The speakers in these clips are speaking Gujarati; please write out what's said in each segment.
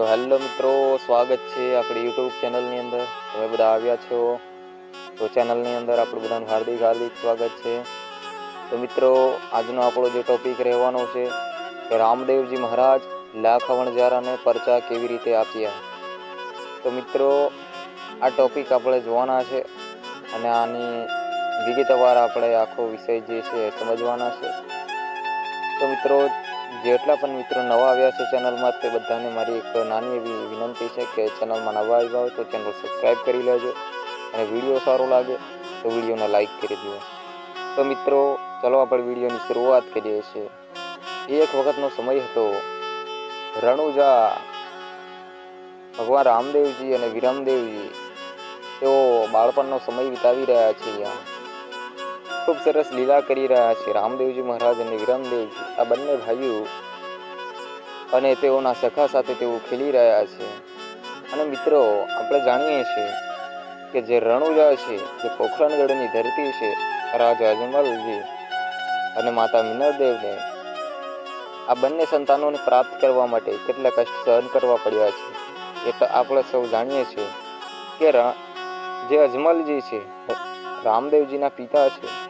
તો હેલો મિત્રો, સ્વાગત છે આપણી યુટ્યુબ ચેનલની અંદર. તમે બધા આવ્યા છો તો ચેનલની અંદર આપણું બધાનું હાર્દિક હાર્દિક સ્વાગત છે. તો મિત્રો, આજનો આપણો જે ટોપિક રહેવાનો છે કે રામદેવજી મહારાજ લાખ વણજારાને પરચા કેવી રીતે આપ્યા? તો મિત્રો, આ ટોપિક આપણે જોવાના છે અને આની વિગતવાર આપણે આખો વિષય જે છે સમજવાના છે. તો મિત્રો જેટલા પણ મિત્રો નવા આવ્યા છે ચેનલમાં, તે બધાને મારી એક નાની એવી વિનંતી છે કે ચેનલમાં નવા આવ્યા હોય તો ચેનલ સબસ્ક્રાઈબ કરી લેજો અને વીડિયો સારો લાગે તો વિડીયોને લાઈક કરી દો તો મિત્રો, ચલો આપણે વિડીયોની શરૂઆત કરીએ છીએ. એક વખતનો સમય હતો. રણુજા, ભગવાન રામદેવજી અને વિરમદેવજી, તેઓ બાળપણનો સમય વિતાવી રહ્યા છે અહીંયા. ખૂબ સરસ લીલા કરી રહ્યા છે. રામદેવજી મહારાજ અને વિરામદેવજી, આ બંને ભાઈઓ અને તેઓના સખા સાથે તેઓ ખેલી રહ્યા છે. અને મિત્રો, આપણે જાણીએ છીએ કે જે રણુજા છે, જે પોખરણગઢની ધરતી છે, રાજા અજમલજી અને માતા મિનરદેવને આ બંને સંતાનોને પ્રાપ્ત કરવા માટે કેટલા કષ્ટ સહન કરવા પડ્યા છે. એ તો આપણે સૌ જાણીએ છીએ કે જે અજમલજી છે, રામદેવજીના પિતા છે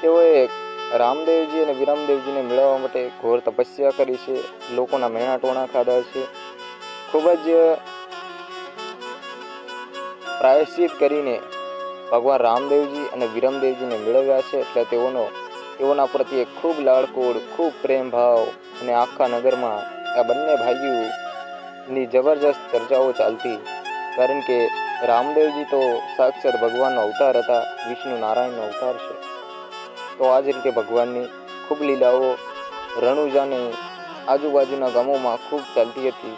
તેઓએ રામદેવજી અને વિરમદેવજીને મેળવવા માટે ઘોર તપસ્યા કરી છે. લોકોના મેણા ટોણા ખાધા છે. ખૂબ જ પ્રાયશ્ચિત કરીને ભગવાન રામદેવજી અને વિરમદેવજીને મેળવ્યા છે એટલે તેઓનો, તેઓના પ્રત્યે ખૂબ લાડકોડ ખૂબ પ્રેમ ભાવ અને આખા નગરમાં આ બંને ભાઈઓની જબરજસ્ત ચર્ચાઓ ચાલતી. કારણ કે રામદેવજી તો સાક્ષાત ભગવાનનો અવતાર હતા, વિષ્ણુ નારાયણનો અવતાર છે. તો આ જ રીતે ભગવાનની ખૂબ લીલાઓ, રણુજાની આજુબાજુના ગામોમાં ખૂબ ચાલતી હતી.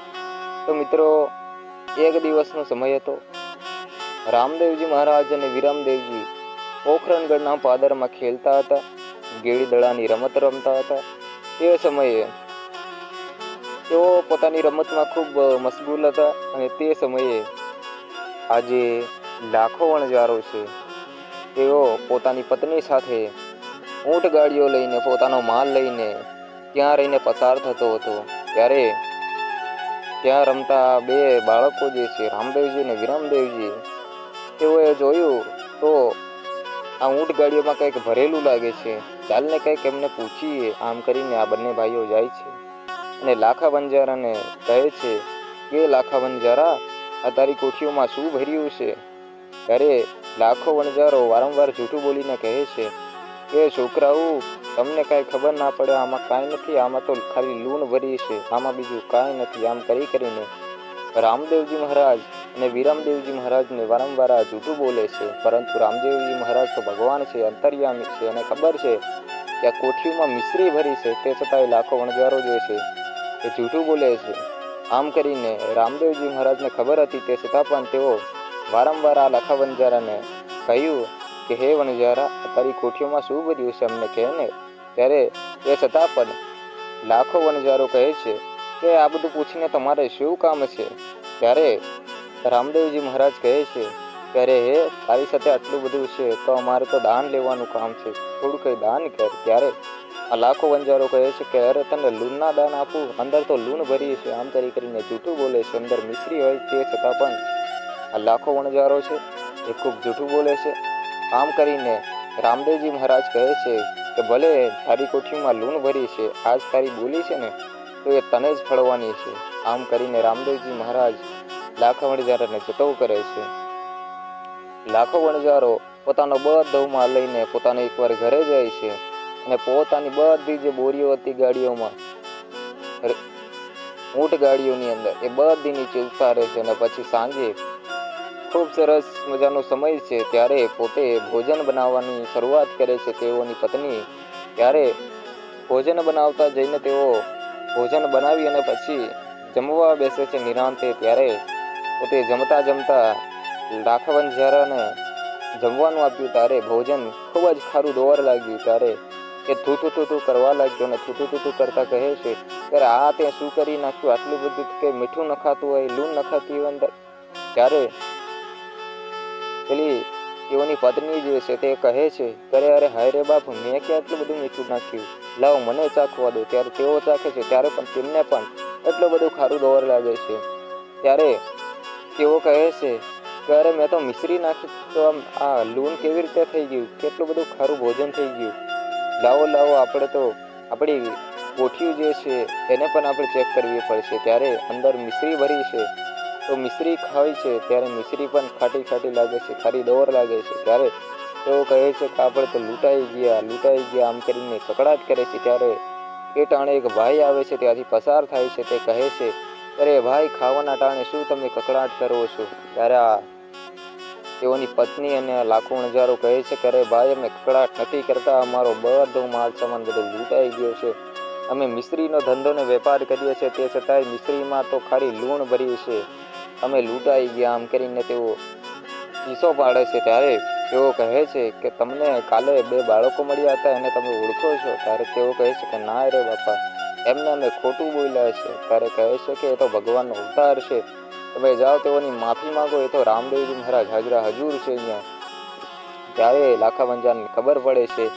તો મિત્રો, એક દિવસનો સમય હતો. રામદેવજી મહારાજ અને વિરામદેવજી પોખરણગઢના પાદરમાં ખેલતા હતા ગેડી દડાની રમત રમતા હતા. તે સમયે તેઓ પોતાની રમતમાં ખૂબ મશગુલ હતા અને તે સમયે આજે લાખો વણજારો છે. તેઓ પોતાની પત્ની સાથે ઊંટ ગાડીઓ લઈને, પોતાનો માલ લઈને ત્યાં રહીને પસાર થતો હતો. ત્યારે ત્યાં રમતા બે બાળકો જે છે, રામદેવજી અને વિરમદેવજી, તેઓએ જોયું તો આ ઊંટ ગાડીઓમાં કંઈક ભરેલું લાગે છે. ચાલને કંઈક એમને પૂછીએ, આમ કરીને આ બંને ભાઈઓ જાય છે. અને લાખા બંજારાને કહે છે કે, લાખા બંજારા, આ તારી કોઠીઓમાં શું ભર્યું છે? ત્યારે લાખો વણજારો વારંવાર જૂઠું બોલીને કહે છે કે છોકરાઓ, તમને કાંઈ ખબર ના પડે, આમાં કાંઈ નથી, આમાં તો ખાલી લૂણ ભરી છે, આમાં બીજું કાંઈ નથી, આમ કરી કરીને. રામદેવજી મહારાજ અને વિરમદેવજી મહારાજને વારંવાર આ જૂઠું બોલે છે, પરંતુ રામદેવજી મહારાજ તો ભગવાન છે, અંતર્યામી છે, અને ખબર છે કે આ કોઠીઓમાં મિશ્રી ભરી છે, તે છતાંય લાખો વણજારો જે છે, એ જૂઠું બોલે છે. આમ કરીને રામદેવજી મહારાજને ખબર હતી, તે છતાં પણ તેઓ વારંવાર આ લાખા વણજારાને કહ્યું કે, હે વણજારા તારી કોઠીઓમાં શું બધ્યું છે અમને કહે ને ત્યારે એ છતાં પણ લાખો વણજારો કહે છે કે, આ બધું પૂછીને તમારે શું કામ છે ત્યારે રામદેવજી મહારાજ કહે છે અરે હે, તારી સાથે આટલું બધું છે તો અમારે તો દાન લેવાનું કામ છે. થોડું કંઈ દાન કર. ત્યારે આ લાખો વંજારો કહે છે કે, અરે, તને લૂણના દાન આપું? અંદર તો લૂણ ભરી છે આમ કરી કરીને જૂઠું બોલે છે, અંદર મિશ્રી હોય તે છતાં પણ આ લાખો વણજારો છે, એ ખૂબ જૂઠું બોલે છે. આમ કરીને રામદેવજી મહારાજ કહે છે કે ભલે તારી કોઠીમાં લૂણ ભરી છે, આજ તારી બોલી છે ને, તો એ તને જ ફળવાની છે. આમ કરીને રામદેવજી મહારાજ લાખો વણજારાને જતો કરે છે. લાખો વણજારો પોતાનો બધો માલ લઈને પોતાને એકવાર ઘરે જાય છે અને પોતાની બધી જે બોરીઓ હતી ગાડીઓમાં ઊંટ ગાડીઓની અંદર એ બધી નીચે ઉતારે છે અને પછી સાંજે ખૂબ સરસ મજાનો સમય છે. ત્યારે પોતે ભોજન બનાવવાની શરૂઆત કરે છે તેઓની પત્ની. ત્યારે ભોજન બનાવતા જઈને તેઓ ભોજન બનાવી અને પછી જમવા બેસે છે નિરાંતે. ત્યારે પોતે જમતા જમતા રાઘવન જ્યારે જમવાનું આપ્યું. ત્યારે ભોજન ખૂબ જ ખારું દોર લાગ્યું. ત્યારે એ થૂથું થૂથું કરવા લાગ્યો અને થૂથું થૂથું કરતા કહે છે ત્યારે આ તે શું કરી નાખ્યું? આટલું બધું કે મીઠું નખાતું હોય, લૂણ નખાતી હોય અંદર. ત્યારે પેલી તેઓની પત્ની જે છે તે કહે છે ત્યારે અરે, હાય રે બાપ, મેં ક્યાં એટલું બધું મીઠું નાખ્યું? લાવ, મને ચાખવા દો. ત્યારે તેઓ ચાખે છે, ત્યારે પણ તેમને પણ એટલું બધું ખારું દોર લાગે છે. ત્યારે તેઓ કહે છે કે, અરે, મેં તો મિશ્રી નાખી, તો આમ આ લૂણ કેવી રીતે થઈ ગયું? કેટલું બધું ખારું ભોજન થઈ ગયું? લાવો લાવો, આપણે તો આપણી કોઠિયું જે છે એને પણ આપણે ચેક કરવી પડશે. ત્યારે અંદર મિશ્રી ભરી છે. તો મિશ્રી ખાય છે. ત્યારે મિશ્રી પણ ખાટી ખાટી લાગે છે, ખારી દોર લાગે છે. ત્યારે તેઓ કહે છે કે આપણે તો લૂંટાઈ ગયા લૂંટાઈ ગયા, આમ કરીને કકડાટ કરે છે. ત્યારે એ ટાણે એક ભાઈ આવે છે, ત્યાંથી પસાર થાય છે. તે કહે છે, અરે ભાઈ, ખાવાના ટાણે શું તમે કકડાટ કરો છો? ત્યારે આ તેઓની પત્ની અને લાખો નજારો કહે છે કે, અરે ભાઈ, અમે કકડાટ નથી કરતા. અમારો બધો માલ સામાન બધો લૂંટાઈ ગયો છે. અમે મિશ્રીનો ધંધો ને વેપાર કરીએ છીએ. તે છતાંય મિશ્રીમાં તો ખાલી લૂણ ભર્યું છે. અમે લૂંટાઈ ગયા આમ કરીને તેઓ ચીસો પાડે છે ત્યારે તેઓ કહે છે કે તમને કાલે બે બાળકો મળ્યા હતા, એને તમે ઓળખો છો? ત્યારે તેઓ કહે છે કે ના રે બાપા, એમને અમે ખોટું બોલ્યા છે. ત્યારે કહે છે કે એ તો ભગવાનનો અવતાર છે. તમે જાઓ, તેઓની માફી માંગો, એ તો રામદેવજી મહારાજ હાજરા હજુર છે અહીંયા. ત્યારે લાખા વંજાને ખબર પડે છે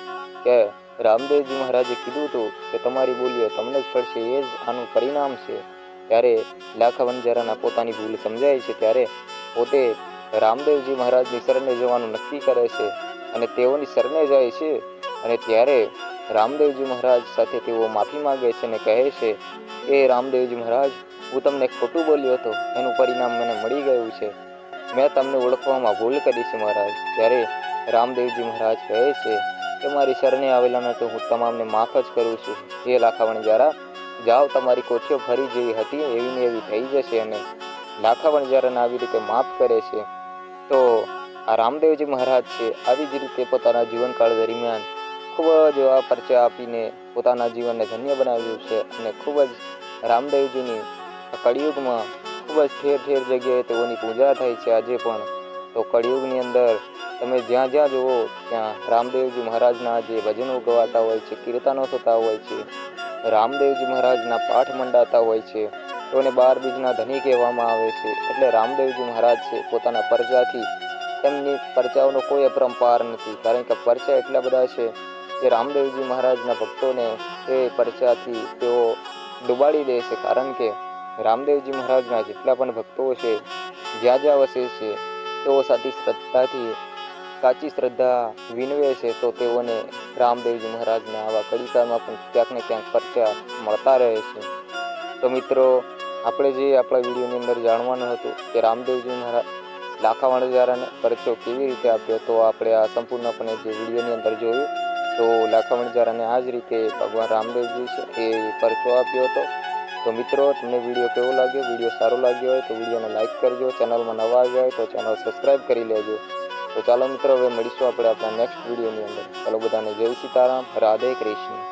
કે રામદેવજી મહારાજે કીધું હતું કે તમારી બોલીઓ તમને જ પડશે એ જ આનું પરિણામ છે. ત્યારે લાખા વંજારાના પોતાની ભૂલ સમજાય છે ત્યારે પોતે રામદેવજી મહારાજની શરણે જવાનું નક્કી કરે છે અને તેઓની શરણે જાય છે અને ત્યારે રામદેવજી મહારાજ સાથે તેઓ માફી માંગે છે અને કહે છે કે રામદેવજી મહારાજ, હું તમને ખોટું બોલ્યો હતો. એનું પરિણામ મને મળી ગયું છે. મેં તમને ઓળખવામાં ભૂલ કરી છે મહારાજ. ત્યારે રામદેવજી મહારાજ કહે છે કે મારી શરણે આવેલાને તો હું તમામને માફ જ કરું છું. એ લાખાવણ જરા જાઓ, તમારી કોઠીઓ ફરી જેવી હતી, એવી ને એવી થઈ જશે અને લાખાવણ જ્યારે આવી રીતે માફ કરે છે, તો આ રામદેવજી મહારાજ છે, આવી જ રીતે પોતાના જીવનકાળ દરમિયાન ખૂબ જ એવા પરચા આપીને પોતાના જીવનને ધન્ય બનાવ્યું છે અને ખૂબ જ રામદેવજીની કળિયુગમાં ખૂબ જ ઠેર ઠેર જગ્યાએ તેઓની પૂજા થાય છે આજે પણ. તો કળિયુગની અંદર તમે જ્યાં જ્યાં જુઓ, ત્યાં રામદેવજી મહારાજના જે ભજનો ગવાતા હોય છે, કીર્તનો થતા હોય છે રામદેવજી મહારાજના પાઠ મંડાતા હોય છે. તેઓને બાર બીજના ધની કહેવામાં આવે છે. એટલે રામદેવજી મહારાજ છે, પોતાના પરજાથી તેમની પરચાઓનો કોઈ અપરંપાર નથી. કારણ કે પરચા એટલા બધા છે કે રામદેવજી મહારાજના ભક્તોને તે પરચાથી તેઓ ડુબાડી દે છે. કારણ કે રામદેવજી મહારાજના જેટલા પણ ભક્તો છે, જ્યાં જ્યાં વસે છે, તેઓ સાચી શ્રદ્ધાથી સાચી શ્રદ્ધા વિનવે છે, તો તેઓને રામદેવજી મહારાજના આવા કવિતામાં પણ ક્યાંક ને ક્યાંક પરચા મળતા રહે છે. તો મિત્રો, આપણે જે આપણા વિડીયોની અંદર જાણવાનું હતું કે રામદેવજી મહારાજ લાખાવાણ દ્વારાને પરચો કેવી રીતે આપ્યો, તો આપણે આ સંપૂર્ણપણે જે વિડીયોની અંદર જોયું. તો લાખાવણ દ્વારાને આ જ રીતે ભગવાન રામદેવજી છે એ પરચો આપ્યો હતો. તો મિત્રો, તમને વીડિયો કેવો લાગ્યો? વીડિયો સારો લાગ્યો હોય તો વિડીયોને લાઇક કરજો. ચેનલમાં નવા આવ્યા હોય તો ચેનલ સબસ્ક્રાઈબ કરી લેજો. તો ચાલો મિત્રો હવે મળીશું આપણે આપણા નેક્સ્ટ વિડીયોની અંદર. ચાલો બધાને જય સીતારામ રાધે કૃષ્ણ.